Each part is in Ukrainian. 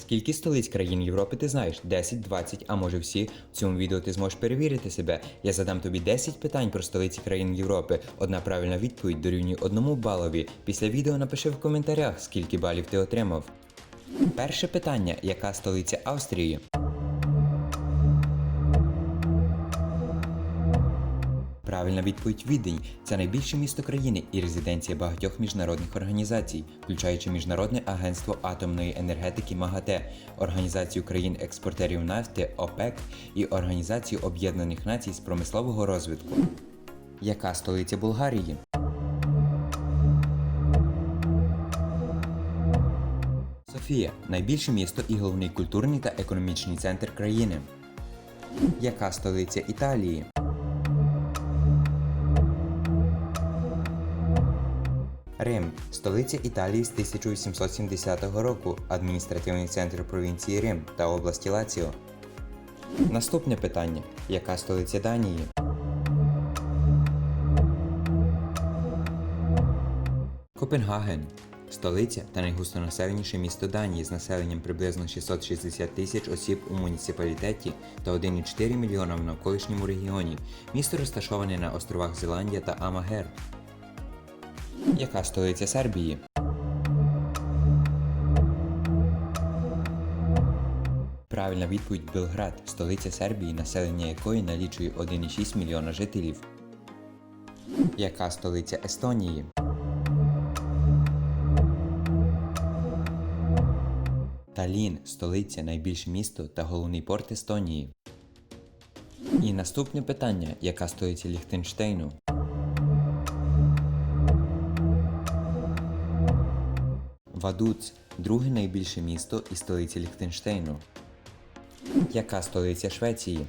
Скільки столиць країн Європи ти знаєш? 10, 20, а може всі? В цьому відео ти зможеш перевірити себе. Я задам тобі 10 питань про столиці країн Європи. Одна правильна відповідь дорівнює одному балові. Після відео напиши в коментарях, скільки балів ти отримав. Перше питання: яка столиця Австрії? Правильна відповідь Відень. Це найбільше місто країни і резиденція багатьох міжнародних організацій, включаючи Міжнародне агентство атомної енергетики МАГАТЕ, Організацію країн-експортерів нафти ОПЕК і Організацію Об'єднаних Націй з промислового розвитку. Яка столиця Болгарії? Софія найбільше місто і головний культурний та економічний центр країни. Яка столиця Італії? Рим столиця Італії з 1870 року, адміністративний центр провінції Рим та області Лаціо. Наступне питання: яка столиця Данії? Копенгаген столиця та найгустонаселеніше місто Данії з населенням приблизно 660 тисяч осіб у муніципалітеті та 1,4 мільйона в навколишньому регіоні. Місто розташоване на островах Зеландія та Амагер. Яка столиця Сербії? Правильна відповідь Белград, столиця Сербії, населення якої налічує 1,6 мільйона жителів. Яка столиця Естонії? Талін столиця, найбільше місто та головний порт Естонії. І наступне питання: яка столиця Ліхтенштейну? Вадуц друге найбільше місто і столиця Ліхтенштейну. Яка столиця Швеції?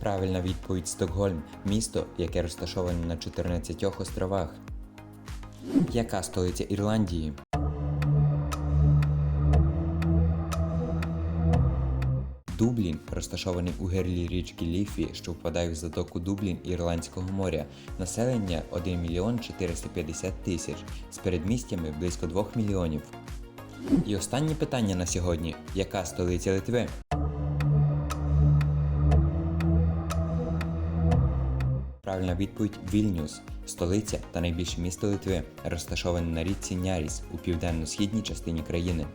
Правильна відповідь Стокгольм місто, яке розташоване на 14 островах. Яка столиця Ірландії? Дублін розташований у гирлі річки Ліфі, що впадає в затоку Дублін Ірландського моря. Населення 1 мільйон 450 тисяч, з передмістями близько 2 мільйонів. І останнє питання на сьогодні: яка столиця Литви? Правильна відповідь Вільнюс, столиця та найбільше місто Литви, розташоване на річці Няріс у південно-східній частині країни.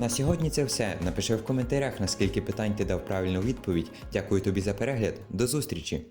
На сьогодні це все. Напиши в коментарях, наскільки питань ти дав правильну відповідь. Дякую тобі за перегляд. До зустрічі!